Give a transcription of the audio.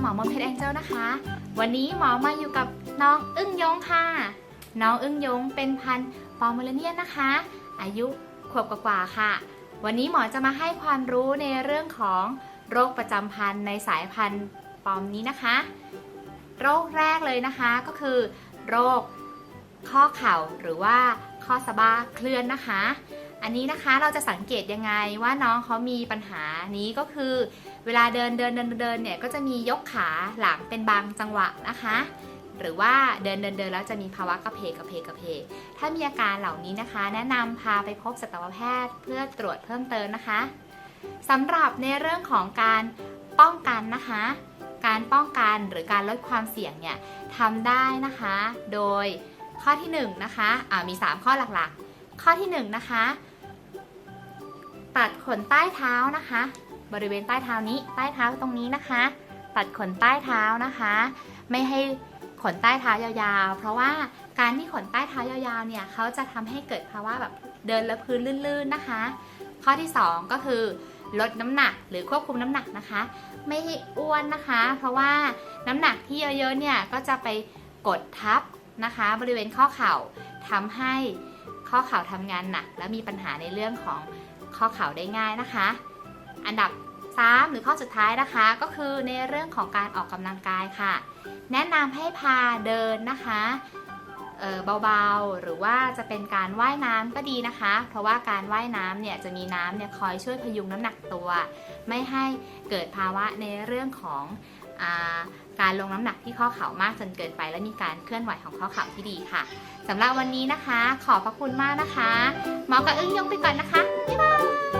หมอมนเพชรแองเจิลนะคะ วันนี้หมอมาอยู่กับน้องอึ้งยงค่ะ น้องอึ้งยงเป็นพันธุ์ปอมเมอรเนียนนะคะ อายุขวบกว่าๆค่ะ วันนี้หมอจะมาให้ความรู้ในเรื่องของโรคประจำพันธุ์ในสายพันธุ์ปอมนี้นะคะ โรคแรกเลยนะคะก็คือ โรคข้อเข่าหรือว่าข้อสะบ้าเคลื่อนนะคะ อันนี้นะคะเราจะสังเกตยังไงว่าน้องเขามีปัญหานี้ก็คือ เวลาเดินเดินเดินเดินเนี่ยก็จะมียกขาหลังเป็นบางจังหวะนะคะ หรือว่าเดินเดินเดินแล้วจะมีภาวะกระเพกกระเพกกระเพกถ้ามีอาการเหล่านี้นะคะ แนะนำพาไปพบสัตวแพทย์เพื่อตรวจเพิ่มเติมนะคะสำหรับในเรื่องของการป้องกันนะคะ การป้องกันหรือการลดความเสี่ยงเนี่ยทำได้นะคะ โดยข้อที่1นงนะคะะมี 3 ข้อหลักๆ ข้อที่1นงนะคะ ตัดขนใต้เท้านะคะ บริเวณใต้เท้านี้ใต้เท้าตรงนี้นะคะ ตัดขนใต้เท้านะคะ ไม่ให้ขนใต้เท้ายาวๆ เพราะว่าการที่ขนใต้เท้ายาวๆเนี่ยเขาจะทำให้เกิดภาวะแบบเดินแล้วพื้นลื่นๆนะคะ ข้อที่ 2 ก็คือลดน้ำหนักหรือควบคุมน้ำหนักนะคะ ไม่ให้อ้วนนะคะ เพราะว่าน้ำหนักที่เยอะๆเนี่ยก็จะไปกดทับนะคะ บริเวณข้อเข่าทำให้ข้อเข่าทำงานหนัก และมีปัญหาในเรื่องของ ข้อเข่าได้ง่ายนะคะ อันดับ 3 หรือข้อสุดท้ายนะคะ ก็คือในเรื่องของการออกกำลังกายค่ะ แนะนำให้พาเดินนะคะเเบาๆ หรือว่าจะเป็นการว่ายน้ำก็ดีนะคะ เพราะว่าการว่ายน้ำเนี่ยจะมีน้ำเนี่ยคอยช่วยพยุงน้ำหนักตัว ไม่ให้เกิดภาวะในเรื่องของ การลงน้ำหนักที่ข้อเข่ามากจนเกินไป และมีการเคลื่อนไหวของข้อเข่าที่ดีค่ะสำหรับวันนี้นะคะ ขอบพระคุณมากนะคะ หมอกับอึ้งยงไปก่อนนะคะบ๊ายบาย